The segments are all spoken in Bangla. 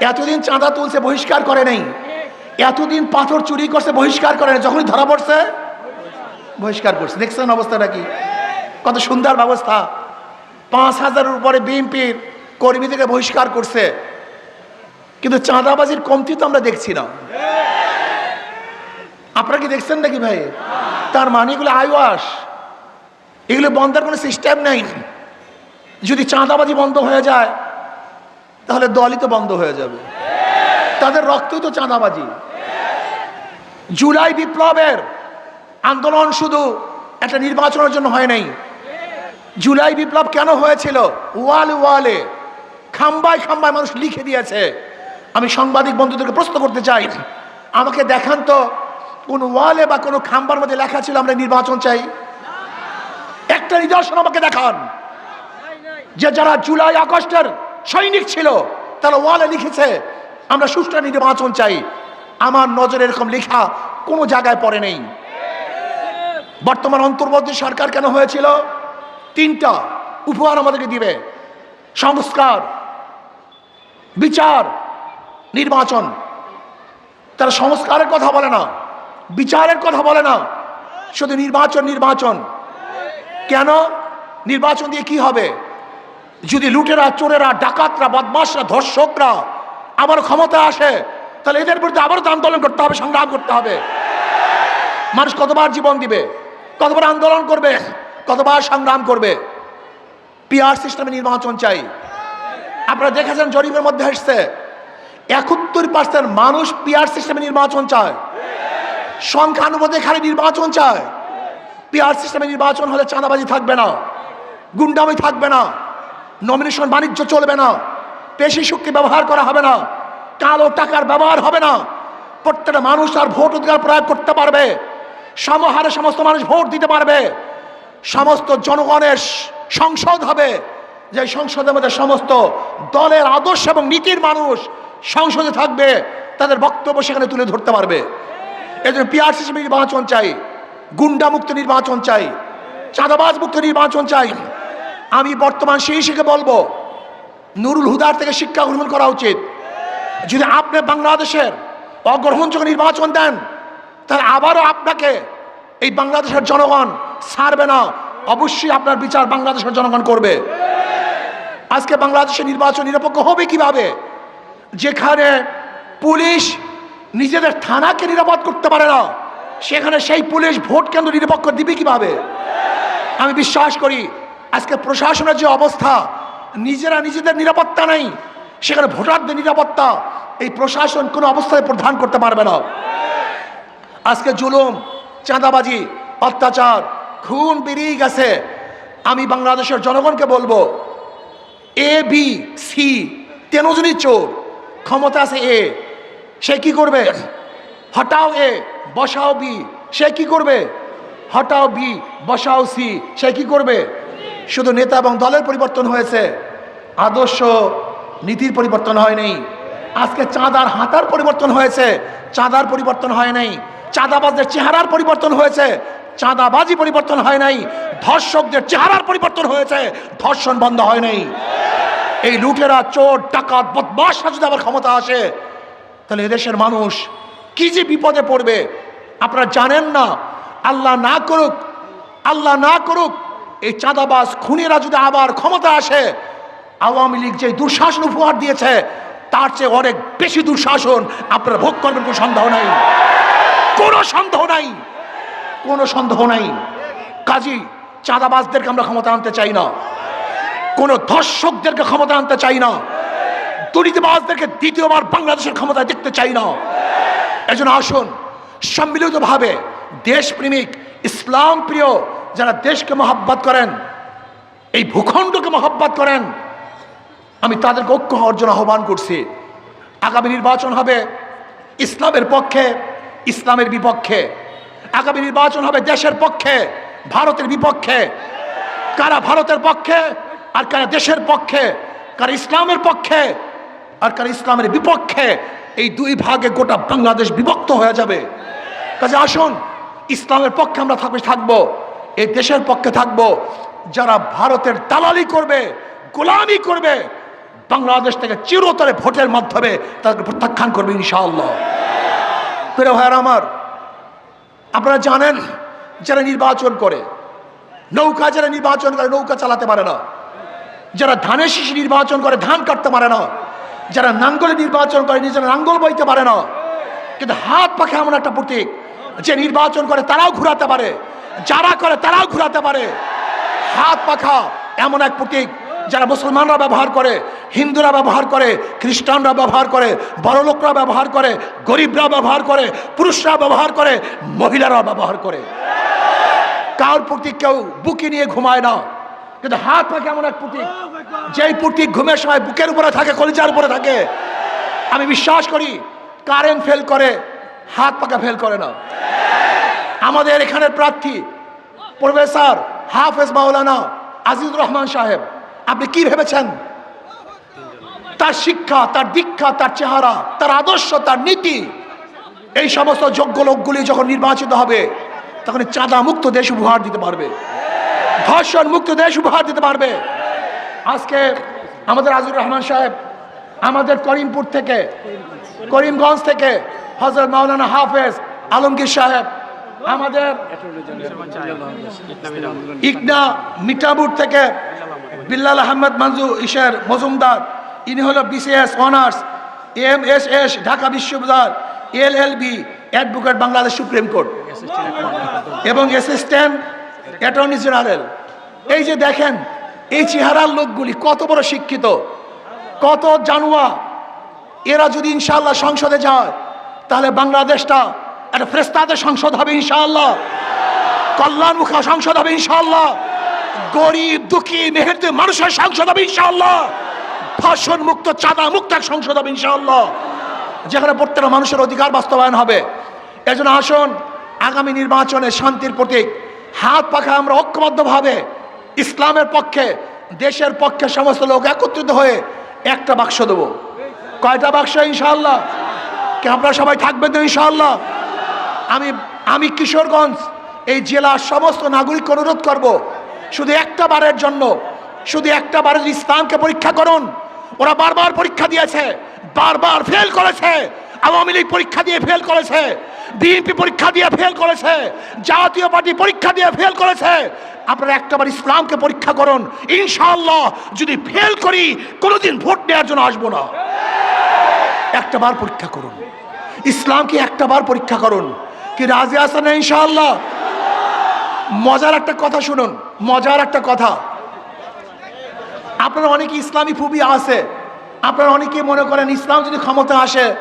এতদিন চাঁদা তুলছে, বহিষ্কার করে নাই। এতদিন পাথর চুরি করছে, বহিষ্কার করে নাই। যখনই ধরা পড়ছে, বহিষ্কার করছে। দেখছেন অবস্থাটা কি? কত সুন্দর ব্যবস্থা। পাঁচ হাজারের উপরে বিএনপির কর্মীদেরকে বহিষ্কার করছে। কিন্তু চাঁদাবাজির কমতি তো আমরা দেখছি না। আপনারা কি দেখছেন নাকি ভাই? তার মানে এগুলো আইওয়াস। এগুলো বন্ধের কোনো সিস্টেম নেই। যদি চাঁদাবাজি বন্ধ হয়ে যায় তাহলে দলই তো বন্ধ হয়ে যাবে। তাদের রক্তই তো চাঁদাবাজি। জুলাই বিপ্লবের আন্দোলন শুধু একটা নির্বাচনের জন্য হয় নাই। জুলাই বিপ্লব কেন হয়েছিল? ওয়ালে ওয়ালে, খাম্বায় খাম্বায় মানুষ লিখে দিয়েছে। আমি সাংবাদিক বন্ধুদেরকে প্রশ্ন করতে চাই, আমাকে দেখান তো কোন ওয়ালে বা কোনো খাম্বার মধ্যে লেখা ছিল আমরা নির্বাচন চাই? একটা নিদর্শন আমাকে দেখান যে যারা জুলাই আগস্টের সৈনিক ছিল, তারা ওয়ালে লিখেছে, আমরা সুষ্ঠু নির্বাচন চাই। আমার নজরে এরকম লেখা কোনো জায়গায় পড়ে নেই। বর্তমান অন্তর্বর্তী সরকার কেন হয়েছিল? তিনটা উপহার আমাদেরকে দিবে। সংস্কার, বিচার, নির্বাচন। তারা সংস্কারের কথা বলে না, বিচারের কথা বলে না। শুধু নির্বাচন নির্বাচন। কেন? নির্বাচন দিয়ে কি হবে? যদি লুটেরা, চোরেরা, ডাকাতরা বদমাসরা ধর্ষকরা আবার ক্ষমতা আসে, তাহলে এদের বিরুদ্ধে আবারও আন্দোলন করতে হবে, সংগ্রাম করতে হবে। মানুষ কতবার জীবন দিবে, কতবার আন্দোলন করবে, কতবার সংগ্রাম করবে? পিআর সিস্টেমে নির্বাচন চাই। আপনারা দেখেছেন জরিপের মধ্যে এসছে, একাত্তর পার্সেন্ট মানুষ পিআর সিস্টেমে নির্বাচন চায়। সংখ্যানুপাতে খালি নির্বাচন চায়। পিআর সিস্টেমে নির্বাচন হলে চাঁদাবাজি থাকবে না, গুন্ডামি থাকবে না। নমিনেশন বাণিজ্য চলবে না। পেশি শক্তি ব্যবহার করা হবে না। কালো টাকার ব্যবহার হবে না। প্রত্যেকটা মানুষ তার ভোট অধিকার প্রয়োগ করতে পারবে। সমহারে সমস্ত মানুষ ভোট দিতে পারবে। সমস্ত জনগণের সংসদ হবে। যে সংসদের মধ্যে সমস্ত দলের আদর্শ এবং নীতির মানুষ সংসদে থাকবে, তাদের বক্তব্য সেখানে তুলে ধরতে পারবে। এই জন্য পিআরসি নির্বাচন চাই। গুন্ডামুক্ত নির্বাচন চাই। চাঁদাবাজ মুক্ত নির্বাচন চাই। আমি বর্তমান সেই শিখে বলব, নুরুল হুদার থেকে শিক্ষা গ্রহণ করা উচিত। যদি আপনি বাংলাদেশের অগ্রহণযোগ্য নির্বাচন দেন, তাহলে আবারও আপনাকে এই বাংলাদেশের জনগণ ছাড়বে না। অবশ্যই আপনার বিচার বাংলাদেশের জনগণ করবে। আজকে বাংলাদেশের নির্বাচন নিরপেক্ষ হবে কীভাবে? যেখানে পুলিশ নিজেদের থানাকে নিরাপদ করতে পারে না, সেখানে সেই পুলিশ ভোট কেন্দ্র নিরপেক্ষ দিবে কীভাবে? আমি বিশ্বাস করি আজকে প্রশাসনের যে অবস্থা, নিজেরা নিজেদের নিরাপত্তা নেই, সেখানে ভোটারদের নিরাপত্তা, এই প্রশাসন কোনো অবস্থায় প্রধান করতে পারবে না। আজকে জুলুম, চাঁদাবাজি, অত্যাচার, খুন বেরিয়ে গেছে। আমি বাংলাদেশের জনগণকে বলব, এ, বি, সি তেনজনই চোর, ক্ষমতা আছে এ, সে কি করবে? হটাও এ, বসাও বি, সে কি করবে? হটাও বি, বসাও সি, সে কি করবে? শুধু নেতা এবং দলের পরিবর্তন হয়েছে। আদর্শ নীতির পরিবর্তন হয়নি আজকে চাঁদার হাতার পরিবর্তন হয়েছে। চাঁদার পরিবর্তন হয় নাই। চাঁদাবাজদের চেহারার পরিবর্তন হয়েছে। চাঁদাবাজি পরিবর্তন হয় নাই। ধর্ষকদের চেহারার পরিবর্তন হয়েছে। ধর্ষণ বন্ধ হয় নাই। এই লুটেরা, চোর, ডাকাত বদমাসরা যদি আবার ক্ষমতা আসে, তাহলে এদেশের মানুষ কি যে বিপদে পড়বে? আপনারা জানেন না। আল্লাহ না করুক, আল্লাহ না করুক এই চাঁদাবাজ খুনিরা যদি আবার ক্ষমতা আসে, আওয়ামী লীগ যে দুঃশাসন উপহার দিয়েছে, তার চেয়ে অনেক বেশি দুঃশাসন আপনারা ভোগ করবেন, কোনো সন্দেহ নাই। কোনো সন্দেহ নাই। কোনো সন্দেহ নাই। কাজী, চাঁদাবাজদেরকে আমরা ক্ষমতা আনতে চাই না। কোনো ধর্ষকদেরকে ক্ষমতা আনতে চাই না। দুর্নীতিবাজদেরকে দ্বিতীয়বার বাংলাদেশের ক্ষমতায় দেখতে চাই না। এজন্য আসুন, সম্মিলিতভাবে দেশপ্রেমিক ইসলাম প্রিয় যারা দেশকে মহাব্বত করেন, এই ভূখণ্ডকে মহাব্বত করেন, আমি তাদেরকে ঐক্য জন্য আহ্বান করছি। আগামী নির্বাচন হবে ইসলামের পক্ষে, ইসলামের বিপক্ষে। আগামী নির্বাচন হবে দেশের পক্ষে, ভারতের বিপক্ষে। কারা ভারতের পক্ষে আর কারা দেশের পক্ষে, কারা ইসলামের পক্ষে আর কারা ইসলামের বিপক্ষে, এই দুই ভাগে গোটা বাংলাদেশ বিভক্ত হয়ে যাবে। কাজে আসুন, ইসলামের পক্ষে আমরা থাকবে, থাকব। এই দেশের পক্ষে থাকব, যারা ভারতের দালালি করবে, গোলামি করবে, বাংলাদেশ থেকে চিরতরে ভোটের মাধ্যমে তাদেরকে প্রত্যাখ্যান করবে ইনশাআল্লাহ। প্রিয় ভাইয়ার আমার, আপনারা জানেন, যারা নির্বাচন করে, নৌকা যারা নির্বাচন করে, নৌকা চালাতে পারে না। যারা ধানের শীষ নির্বাচন করে, ধান কাটতে পারে না। যারা নাঙ্গলে নির্বাচন করে, নিজেরা নাঙ্গল বইতে পারে না। কিন্তু হাত পাখে এমন একটা প্রতীক যে নির্বাচন করে তারাও ঘুরাতে পারে। যারা করে তারাও ঘুরাতে পারে। হাত পাখা এমন এক প্রতীক যারা মুসলমানরা ব্যবহার করে, হিন্দুরা ব্যবহার করে, খ্রিস্টানরা ব্যবহার করে, বড়লোকরা ব্যবহার করে, গরিবরা ব্যবহার করে, পুরুষরা ব্যবহার করে মহিলারা ব্যবহার করে। কার প্রতীক কেউ বুকে নিয়ে ঘুমায় না। কিন্তু হাত পা কেমন এক প্রতীক, যেই প্রতীক ঘুমের সময় বুকের উপরে থাকে, কলিজার উপরে থাকে। আমি বিশ্বাস করি, কারেন্ট ফেল করে হাত পাকা ফেল করে না। আমাদের এখানের প্রার্থী, প্রফেসর হাফেজ মাওলানা আজিজুর রহমান সাহেব, আপনি কি ভেবেছেন? তার শিক্ষা, তার দীক্ষা, তার চেহারা, তার আদর্শ, তার নীতি, এই সমস্ত যোগ্য লোকগুলি যখন নির্বাচিত হবে, তখন চাঁদা মুক্ত দেশ উপহার দিতে পারবে। ধর্ষণ মুক্ত দেশ উপহার দিতে পারবে। আজকে আমাদের আজিজুর রহমান সাহেব, আমাদের করিমপুর থেকে, করিমগঞ্জ থেকে হজরত মাওলানা হাফেজ আলমগীর সাহেব, আমাদের ইকনা মিঠাপুর থেকে বিল্লাল আহমেদ মঞ্জু ইশের মজুমদার, ইনি হলো BCS honours M S S Dhaka বিশ্ববিদ্যালয় L L B advocate Bangladesh supreme court এবং অ্যাসিস্ট্যান্ট অ্যাটর্নি জেনারেল এই যে দেখেন, এই চেহারার লোকগুলি কত বড় শিক্ষিত, কত জানুয়া এরা যদি ইনশাল্লাহ সংসদে যায় তাহলে বাংলাদেশটা একটা ফ্রেস্তাদের সংসদ হবে ইনশাআল্লাহ। কল্যাণমুখা সংসদ হবে ইনশাআল্লাহ। গরিব, দুঃখী মেহেরতে মানুষের সংসদ হবে ইনশাআল্লাহ। ধর্ষণ মুক্ত চাঁদা মুক্ত এক সংসদ হবে ইনশাআল্লাহ। যেখানে প্রত্যেকটা মানুষের অধিকার বাস্তবায়ন হবে। এজন্য আসুন, আগামী নির্বাচনে শান্তির প্রতীক। হাত পাখা আমরা ঐক্যবদ্ধভাবে ইসলামের পক্ষে, দেশের পক্ষে সমস্ত লোক একত্রিত হয়ে একটা বাক্স দেবো। কয়টা বাক্স ইনশাআল্লাহ? কি আপনারা সবাই থাকবেন তো ইনশাআল্লাহ? আমি আমি কিশোরগঞ্জ, এই জেলার সমস্ত নাগরিক অনুরোধ করব, শুধু একটা বারের জন্য, শুধু একটা বারের ইসলামকে পরীক্ষা করুন। ওরা বারবার পরীক্ষা দিয়েছে, বারবার ফেল করেছে, আওয়ামী লীগ পরীক্ষা দিয়ে ফেল করেছে বিএনপি পরীক্ষা দিয়ে ফেল করেছে, জাতীয় পার্টি পরীক্ষা দিয়ে ফেল করেছে। আপনারা একটাবার ইসলামকে পরীক্ষা করুন। ইনশাআল্লাহ, যদি ফেল করি, কোনোদিন ভোট নেওয়ার জন্য আসব না। একটাবার পরীক্ষা করুন। ইসলামকে একটাবার পরীক্ষা করুন। কি রাজি আছেন না মজার একটা কথা শুনুন, মজার একটা কথা। আপনারা অনেকে ইসলামী ফুবি আছে। আপনারা অনেকে মনে করেন ইসলাম যদি ক্ষমতা আসে,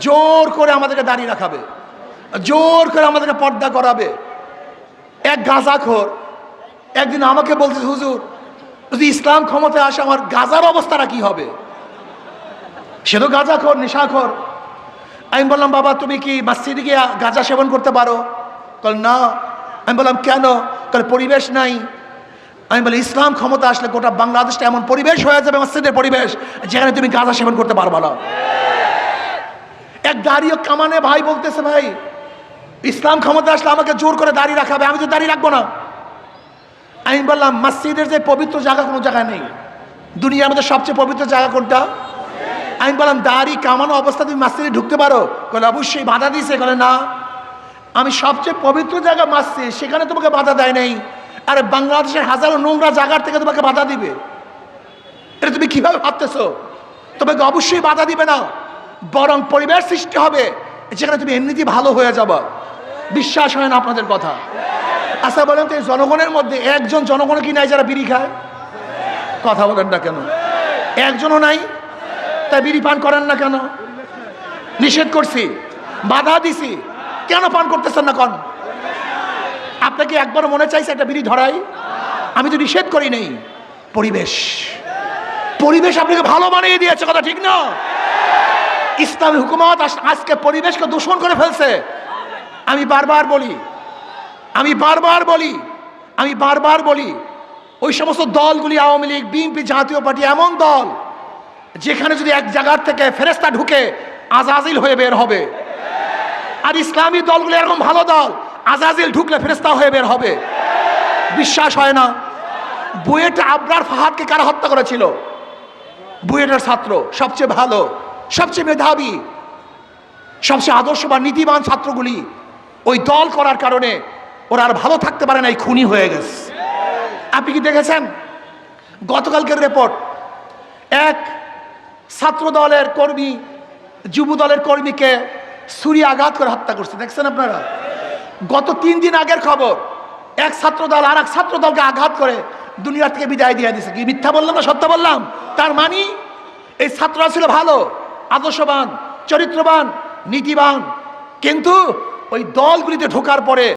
জোর করে আমাদেরকে দাঁড়িয়ে রাখাবে। জোর করে আমাদেরকে পর্দা করাবে। এক গাঁজাখোর একদিন আমাকে বলছে হুজুর, যদি ইসলাম ক্ষমতায় আসে, আমার গাজার অবস্থাটা কি হবে? সে তো গাঁজাখোর, নেশাখোর। আমি বললাম, বাবা, তুমি কি মসজিদে গিয়ে গাঁজা সেবন করতে পারো? কল, না। আমি বললাম, কেন? কাল, পরিবেশ নাই। আমি বলি, ইসলাম ক্ষমতা আসলে গোটা বাংলাদেশটা এমন পরিবেশ হয়ে যাবে, মসজিদের পরিবেশ, যেখানে তুমি গাঁজা সেবন করতে পারবা না। এক দাঁড়িয়ে কামানে ভাই বলতেছে, ভাই, ইসলাম ক্ষমতা আসলে আমাকে জোর করে দাঁড়িয়ে রাখাবে আমি তো দাঁড়িয়ে রাখব না। আমি বললাম, মসজিদের যে পবিত্র জায়গা কোনো জায়গা নেই। দুনিয়ার মধ্যে সবচেয়ে পবিত্র জায়গা কোনটা? আমি বললাম, দাড়ি কামানো অবস্থা তুমি মসজিদে ঢুকতে পারো? বলে অবশ্যই বাধা দিয়েছে। বলে না। আমি সবচেয়ে পবিত্র জায়গা মাসছি সেখানে তোমাকে বাধা দেয় নাই। আরে বাংলাদেশের হাজারো নোংরা জায়গার থেকে তোমাকে বাধা দিবে। এটা তুমি কীভাবে ভাবতেছো? তোমাকে অবশ্যই বাধা দিবে না। বরং পরিবেশ সৃষ্টি হবে, যেখানে তুমি এমনিতেই ভালো হয়ে যাবা। বিশ্বাস হয় না আপনাদের কথা? আচ্ছা বলেন তো জনগণের মধ্যে একজন জনগণ কি নাই যারা বিড়ি খায়? কথা বলেন না কেন। একজনও নাই। তাই বিড়ি পান করেন না কেন? নিষেধ করছি। বাধা দিছি। কেন পান করতেছেন না কন? আপনাকে একবার মনে চাইছে একটা বিড়ি ধরাই? আমি তো নিষেধ করি নেই। পরিবেশ। পরিবেশ আপনাকে ভালো বানিয়ে দিয়েছে, কথা ঠিক না? ইসলামী হুকুমত আজকে পরিবেশকে দূষণ করে ফেলছে। আমি বারবার বলি, আমি বারবার বলি, আমি বারবার বলি, ওই সমস্ত দলগুলি আওয়ামী লীগ, বিএনপি জাতীয় পার্টি এমন দল যেখানে যদি এক জায়গার থেকে ফেরেস্তা ঢুকে আজাজিল হয়ে বের হবে। আর ইসলামী দলগুলো এরকম ভালো দল, আজাজিল ঢুকলে ফেরেস্তা হয়ে বের হবে। বিশ্বাস হয় না। বুয়েটে আবরার ফাহাদকে কারা হত্যা করেছিল? বুয়েটের ছাত্র, সবচেয়ে ভালো, সবচেয়ে মেধাবী, সবচেয়ে আদর্শ বা নীতিবান ছাত্রগুলি ওই দল করার কারণে ওরা আর ভালো থাকতে পারে না, এই খুনি হয়ে গেছে। আপনি কি দেখেছেন? গতকালকের রিপোর্ট এক ছাত্র দলের কর্মী যুব দলের কর্মীকে ছুরি আঘাত করে হত্যা করছে। দেখছেন আপনারা? গত তিন দিন আগের খবর, এক ছাত্র দল আর এক ছাত্র দলকে আঘাত করে দুনিয়ার থেকে বিদায় দিয়ে দিছে কি মিথ্যা বললাম না সত্য বললাম? তার মানি এই ছাত্ররা ছিল ভালো, আদর্শবান, চরিত্রবান, নীতিবান। কিন্তু ওই দলগুলিতে ঢোকার পরে